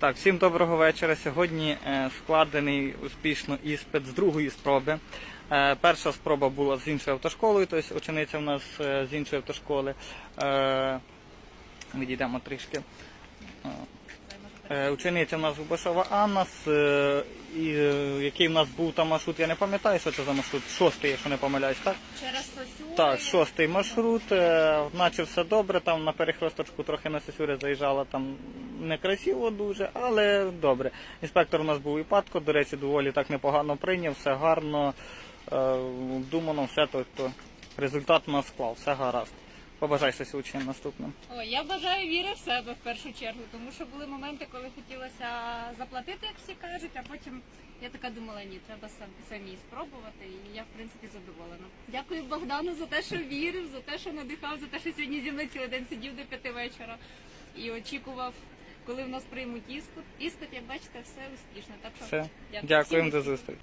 Так, всім доброго вечора. Сьогодні е, складений успішно іспит з другої спроби. Е, перша спроба була з іншою автошколою, тобто учениця в нас е, з іншої автошколи. Відійдемо трішки. Учениця в нас Губашова Анна, з, який в нас був там маршрут, я не пам'ятаю, що це за маршрут. Шостий, якщо не помиляюсь, так? Через Сосюри. Так, шостий маршрут, е, наче все добре, там на перехресточку трохи на Сесюри заїжджала, там некрасиво дуже, але добре. Інспектор у нас був і Патко, до речі, доволі так непогано прийняв, все гарно, е, думано, все то, то результат у нас склав, все гаразд. Побажай щось учням наступним. Ой, я бажаю віри в себе в першу чергу, тому що були моменти, коли хотілося заплатити, як всі кажуть, а потім я така думала, ні, треба сам, самі спробувати, і я в принципі задоволена. Дякую Богдану за те, що вірив, за те, що надихав, за те, що сьогодні зі мною цілий день сидів до п'яти вечора і очікував, коли в нас приймуть іспит. Іспит, як бачите, все успішно. Так що Все. дякую. Дякуємо Всім до зустрічі.